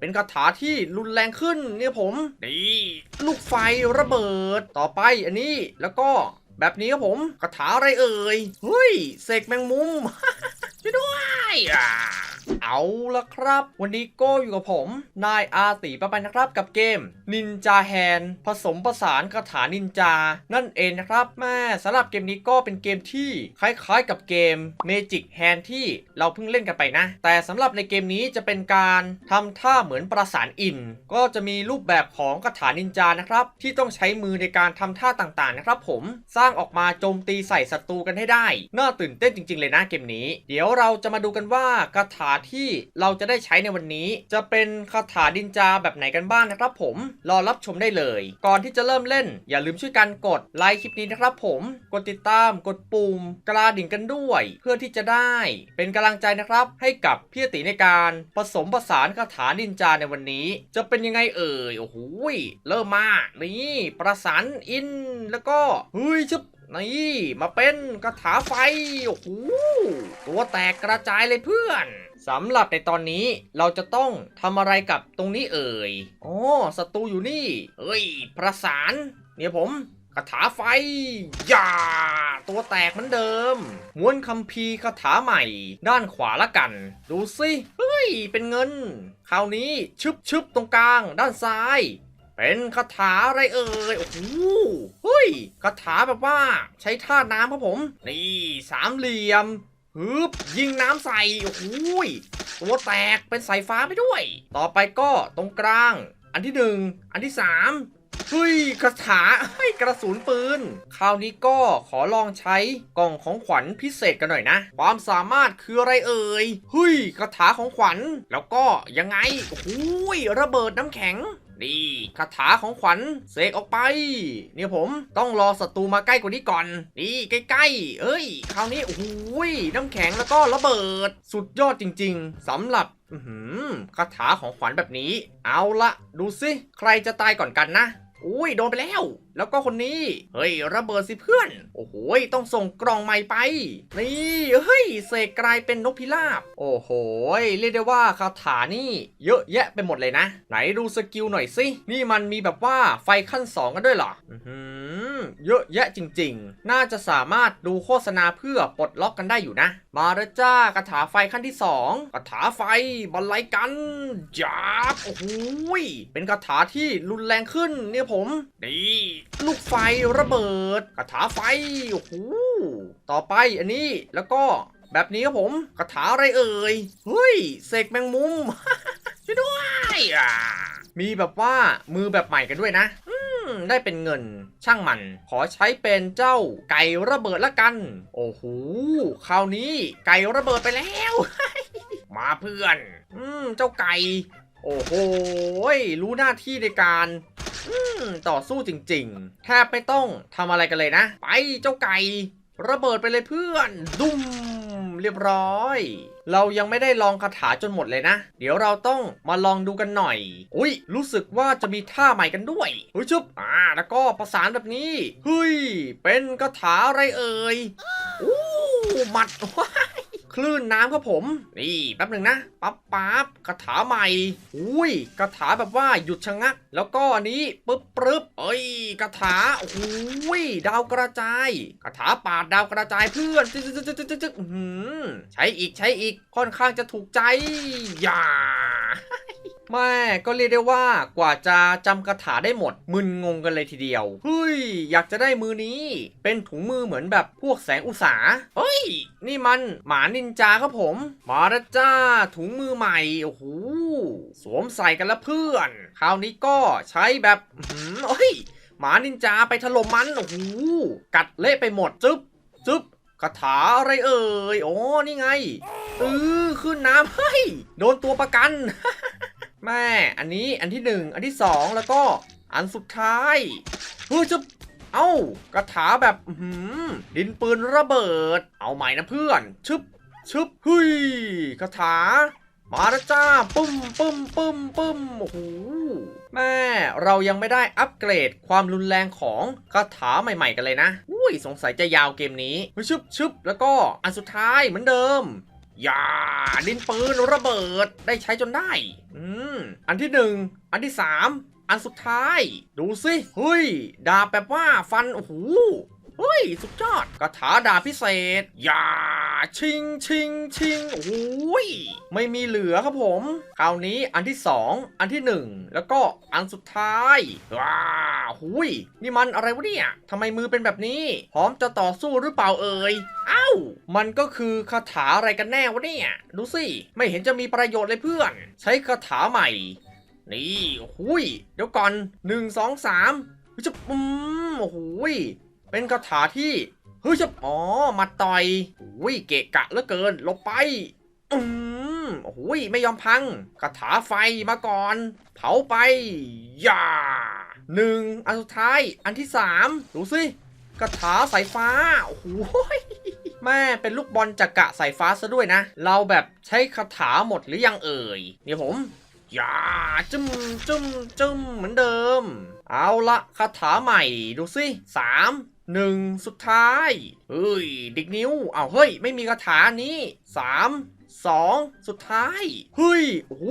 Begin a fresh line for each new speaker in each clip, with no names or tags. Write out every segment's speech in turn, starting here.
เป็นคาถาที่รุนแรงขึ้นเนี่ยผม นี่ลูกไฟระเบิดต่อไปอันนี้แล้วก็แบบนี้ครับผมคาถาอะไรเอ่ยเฮ้ยเสกแมงมุมช่วยด้วยอะ เอาละครับ วันนี้โก้อยู่กับผม นายอาติปะไปนะครับกับเกมนินจาแฮนผสมผสานคาถานินจา นั่นเองนะครับแม่สำหรับเกมนี้ก็เป็นเกมที่คล้ายๆกับเกม Magic Hand ที่เราเพิ่งเล่นกันไปนะ แต่สำหรับในเกมนี้จะเป็นการทำท่าเหมือนประสานอิน ก็จะมีรูปแบบของคาถานินจานะครับ ที่ต้องใช้มือในการทำท่าต่างๆนะครับ ผมสร้างออกมาโจมตีใส่ศัตรูกันให้ได้ น่าตื่นเต้นจริง ๆ เลยนะเกมนี้ เดี๋ยวเราจะมาดูกันว่าคาถาที่เราจะได้ใช้ในวันนี้ จะเป็นคาถานินจาแบบไหนกันบ้างนะครับผมรอรับชมได้เลย ก่อนที่จะเริ่มเล่น อย่าลืมช่วยกันกดไลค์คลิปนี้นะครับผมกดติดตามกดปุ่มกระดิ่งกันด้วย เพื่อที่จะได้ เป็นกำลังใจนะครับให้กับพี่ติในการผสมผสานคาถานินจาในวันนี้ จะเป็นยังไงเอ่ยโอ้โหเริ่มมานี่ประสานอินแล้วก็เฮ้ยชึบนี่มาเป็นคาถาไฟ โอ้โห ตัวแตกกระจายเลยเพื่อน สำหรับในตอนนี้เราจะต้องทำอะไรกับตรงนี้เอ่ยอ๋อศัตรูอยู่นี่เฮ้ย ประสาน เนี่ยผมคาถาไฟอย่าตัวแตกเหมือนเดิม ม้วนคัมภีร์คาถาใหม่ ด้านขวาละกัน ดูสิเฮ้ย เป็นเงิน คราวนี้ชึบชึบตรงกลาง ด้านซ้าย เป็นคาถาอะไรเอ่ย โอ้โหเฮ้ยคาถาแบบว่าใช้ท่าน้ำครับผม นี่สามเหลี่ยม ฮึบยิงน้ำใส่โอ้โหยตัวแตกเป็นสายฟ้าไปด้วย ต่อไปก็ตรงกลาง อันที่หนึ่งอันที่สามเฮ้ยคาถาเฮ้กระสุนปืน คราวนี้ก็ขอลองใช้กล่องของขวัญพิเศษกันหน่อยนะ ความสามารถคืออะไรเอ่ยเฮ้ยคาถาของขวัญ แล้วก็ยังไงโอ้ยระเบิดน้ำแข็ง นี่คาถาของขวัญเสกออกไป เนี่ยผมต้องรอศัตรูมาใกล้กว่านี้ก่อน นี่ใกล้ๆ เอ้ย คราวนี้โอ้ยน้ำแข็งแล้วก็ระเบิด สุดยอดจริง ๆสำหรับอืคาถาของขวัญแบบนี้ เอาละดูสิ ใครจะตายก่อนกันนะ อุ้ยโดนไปแล้ว แล้วก็คนนี้ เฮ้ยระเบิดสิเพื่อน โอ้โหต้องส่งกล่องใหม่ไป นี่เฮ้ยเสกกลายเป็นนกพิราบ โอ้โหยเรียกได้ว่าคาถานี่เยอะแยะไปหมดเลยนะ ไหนดูสกิลหน่อยสิ นี่มันมีแบบว่าไฟขั้นสองกันด้วยเหรอ อือ เยอะแยะจริง ๆ น่าจะสามารถดูโฆษณาเพื่อปลดล็อกกันได้อยู่นะ มาแล้วจ้าคาถาไฟขั้นที่สองคาถาไฟบรรลัยกันจับโอ้โหเป็นคาถาที่รุนแรงขึ้นเนี่ยผมนี่ลูกไฟระเบิดคาถาไฟโอ้โหต่อไปอันนี้แล้วก็แบบนี้ครับผมคาถาอะไรเอ่ยเฮ้ยเสกแมงมุมช่วยด้วยมีแบบว่ามือแบบใหม่กันด้วยนะอื ได้เป็นเงินช่างมัน ขอใช้เป็นเจ้าไก่ระเบิดละกัน โอ้โหคราวนี้ไก่ระเบิดไปแล้ว มาเพื่อน อืมเจ้าไก่ โอ้โหรู้หน้าที่ในการอืมต่อสู้จริงๆ แทบไม่ต้องทำอะไรกันเลยนะ ไปเจ้าไก่ ระเบิดไปเลยเพื่อน ดุม เรียบร้อย เรายังไม่ได้ลองคาถาจนหมดเลยนะ เดี๋ยวเราต้องมาลองดูกันหน่อย อุ้ย รู้สึกว่าจะมีท่าใหม่กันด้วยเฮ้ยชุบอ่า แล้วก็ประสานแบบนี้ เฮ้ย เป็นคาถาอะไรเอ่ย อู้หมัดว้า คลื่นน้ำครับผม นี่แป๊บหนึ่งนะปั๊บปั๊บคาถาใหม่ อุ้ยคาถาแบบว่าหยุดชะงัก แล้วก็อันนี้ปึ๊บปึ๊บเอ้ยคาถาอุ้ยดาวกระจายคาถาปาดดาวกระจายเพื่อนจึ๊กจึ๊กจึ๊กจึ๊กจึ๊ใช้อีกใช้อีกค่อนข้างจะถูกใจอย่า แม่ก็เรียกได้ว่ากว่าจะจำคาถาได้หมด มึนงงกันเลยทีเดียวเฮ้ยอยากจะได้มือนี้ เป็นถุงมือเหมือนแบบพวกแสงอุตสาเฮ้ย นี่มันหมานินจาครับผม มาแล้วจ้าถุงมือใหม่โอ้โหสวมใส่กันล้วเพื่อน คราวนี้ก็ใช้แบบเฮ้ยหมานินจาไปถล่มมันโอ้โหกัดเละไปหมดจึ๊บจึ๊บคาถาอะไรเอ่ยโอ้นี่ไงเออขึ้นน้ำเฮ้ยโดนตัวประกัน แม่อันนี้อันที่หนึ่งอันที่สองแล้วก็อันสุดท้ายเฮ้ยจะเอ้ากระถาแบบหือดินปืนระเบิด เอาใหม่นะเพื่อนชึบชึบเฮ้ยคาถามาแล้วจ้าปึ้มปึ้มปึ้มปึ้มโอ้โหแม่เรายังไม่ได้อัปเกรดความรุนแรงของคาถาใหม่ๆกันเลยนะอุ้ยสงสัยจะยาวเกมนี้เฮ้ยชึบชึบแล้วก็อันสุดท้ายเหมือนเดิม อย่าดินปืนระเบิดได้ใช้จนได้ อืม อันที่หนึ่งอันที่สามอันสุดท้าย ดูสิเฮ้ยดาบแบบว่าฟันโอ้โห เฮ้ย สุดยอดคาถาดาบพิเศษ อย่าชิงชิงชิงโอ้ย ไม่มีเหลือครับผม คราวนี้อันที่สองอันที่หนึ่งแล้วก็อันสุดท้าย ว้าหุยนี่มันอะไรวะเนี่ยทำไมมือเป็นแบบนี้ พร้อมจะต่อสู้หรือเปล่าเอ่ยเอ้า มันก็คือคาถาอะไรกันแน่วะเนี่ย ดูสิ ไม่เห็นจะมีประโยชน์เลยเพื่อน ใช้คาถาใหม่ นี่ หุยเดี๋ยวก่อนหนึ่งสองสามจะอืมโอ้โหย เป็นคาถาที่เฮ้ยจะอ๋อมาต่อยหุยเกะกะเหลือเกินหลบไปอืมโอ้ยไม่ยอมพังคาถาไฟมาก่อน เผาไปอย่าหนึ่งอันสุดท้ายอันที่สามดูสิคาถาสายฟ้าโอ้โหยแม่เป็นลูกบอลจักระสายฟ้าซะด้วยนะ เราแบบใช้คาถาหมดหรือยังเอ่ยเนี่ยผมอย่าจึมจึมจึมเหมือนเดิม เอาละคาถาใหม่ดูสิสาม หนึ่งสุดท้ายเฮ้ยดิกนิ้วเอาวเฮ้ย ไม่มีคาถานี้สามสองสุดท้าย เฮ้ย โอ้โห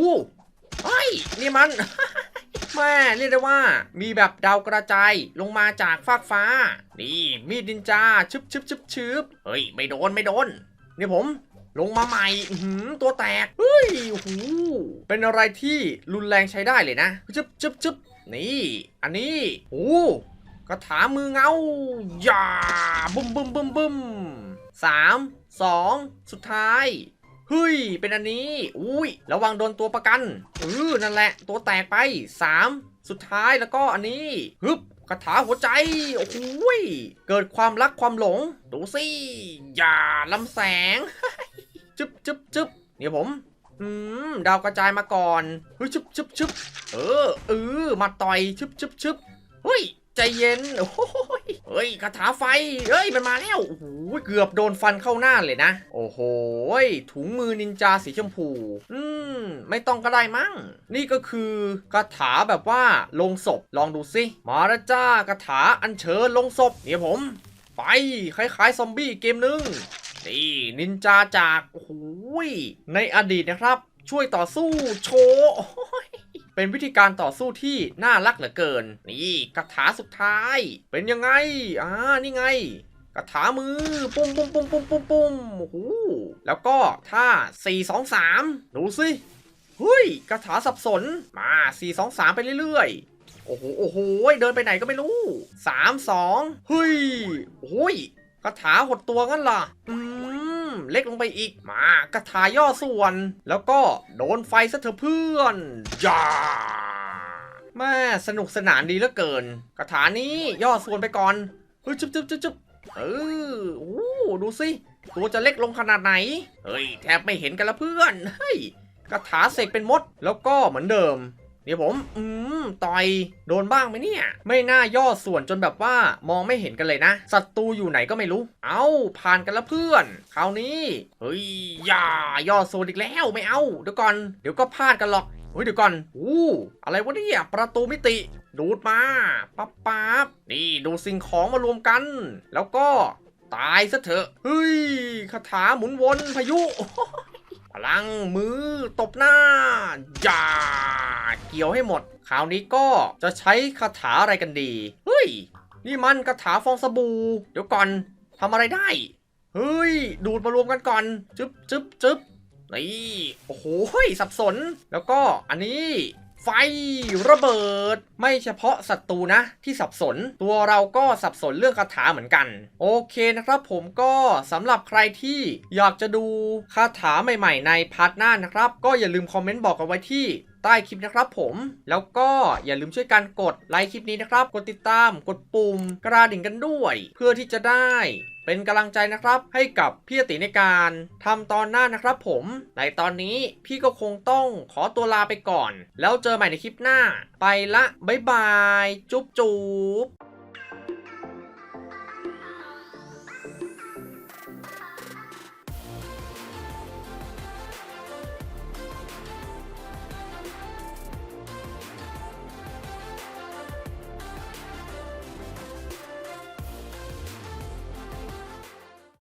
เฮ้ย นี่มันแม่เรียกได้ว่ามีแบบดาวกระจายลงมาจากฟากฟ้า นี่มีดดินจาชึบชึบชึบชึบเฮ้ย ไม่โดนไม่โดน นี่ผมลงมาใหม่หือตัวแตก เฮ้ยโอ้โหเป็นอะไรที่รุนแรงใช้ได้เลยนะ จึบจึบจึบนี่ อันนี้โอ้ กระถามือเงาอย่าบึมบึมบึมบึมสามสองสุดท้ายเฮ้ย เป็นอันนี้ อุ้ย ระวังโดนตัวประกันเออนั่นแหละ ตัวแตกไปสามสุดท้ายแล้วก็อันนี้ ฮึบคาถาหัวใจ โอ้โหยเกิดความรักความหลง ดูสิอย่าลำแสง จึ๊บจึ๊บจึ๊บเนี่ยผม อืม ดาวกระจายมาก่อน เฮ้ยชึบชึบชึบเออ เออ มาต่อยชึบชึบชึบเฮ้ย ใจเย็นโอ้ยเฮ้ยคาถาไฟเฮ้ยมันมาแล้วโอ้โหเกือบโดนฟันเข้าหน้าเลยนะ โอ้โหถุงมือนินจาสีชมพู อืม ไม่ต้องก็ได้มั้ง นี่ก็คือคาถาแบบว่าลงศพลองดูสิมาแล้วจ้าคาถาอัญเชิญลงศพเนี่ยผม ไปคล้ายๆซอมบี้เกมหนึงนี่นินจาจากโอ้โหยในอดีตนะครับ ช่วยต่อสู้โชว์ เป็นวิธีการต่อสู้ที่น่ารักเหลือเกิน นี่คาถาสุดท้าย เป็นยังไง อ่า นี่ไงคาถามือ ปุ้มปุ้มปุ้มปุ้มปุ้มปุ้มโอ้โหแล้วก็ท่า 4 2 3 ดูสิเฮ้ยคาถาสับสนมา 4 2 3 ไปเรื่อยๆ โอ้โหโอ้โหเดินไปไหนก็ไม่รู้ 3 2 เฮ้ยโอ้ยคาถาหดตัวงั้นล่ะอืม เล็กลงไปอีกมากระถาย่อส่วน แล้วก็โดนไฟซะเถอะเพื่อนย่าแม่สนุกสนานดีเหลือเกินคาถานี้ย่อส่วนไปก่อนเฮ้ยจุ๊บจุ๊บจุ๊บจุ๊บเออโอ้ดูสิตัวจะเล็กลงขนาดไหน เฮ้ย แทบไม่เห็นกันละเพื่อน เฮ้ยคาถาเสกเป็นมด แล้วก็เหมือนเดิม เดี๋ยวผม อืม ต่อย โดนบ้างไหมเนี่ย ไม่น่าย่อส่วนจนแบบว่ามองไม่เห็นกันเลยนะ ศัตรูอยู่ไหนก็ไม่รู้ เอา้าผ่านกันแล้วเพื่อน คราวนี้ เฮ้ย อย่า ย่อส่วนอีกแล้ว ไม่เอา เดี๋ยวก่อน เดี๋ยวก็พลาดกันหรอกเฮ้ยเดี๋ยวก่อน อู้ อะไรวะเนี่ย ประตูมิติ ดูดมา ปั๊บปั๊บนี่ดูสิ่งของมารวมกัน แล้วก็ตายซะเถอะ เฮ้ย คาถาหมุนวนพายุ ลังมือตบหน้าอย่าเกี่ยวให้หมด คราวนี้ก็จะใช้คาถาอะไรกันดี เฮ้ย นี่มันคาถาฟองสบู่ เดี๋ยวก่อนทำอะไรได้ เฮ้ย ดูดมารวมกันก่อน จึ๊บจึ๊บจึ๊บนี่ โอ้โหสับสน แล้วก็อันนี้ ไฟระเบิด ไม่เฉพาะศัตรูนะที่สับสน ตัวเราก็สับสนเรื่องคาถาเหมือนกัน โอเคนะครับผมก็สำหรับใครที่อยากจะดูคาถาใหม่ ๆ ในพาร์ทหน้านะครับ ก็อย่าลืมคอมเมนต์บอกกันไว้ที่ ใต้คลิปนะครับผม แล้วก็อย่าลืมช่วยกันกดไลค์คลิปนี้นะครับ กดติดตาม กดปุ่มกระดิ่งกันด้วย เพื่อที่จะได้เป็นกำลังใจนะครับให้กับพี่ติในการทำตอนหน้านะครับผม ในตอนนี้พี่ก็คงต้องขอตัวลาไปก่อน แล้วเจอใหม่ในคลิปหน้า ไปละบ๊ายบาย จุ๊บจุ๊บ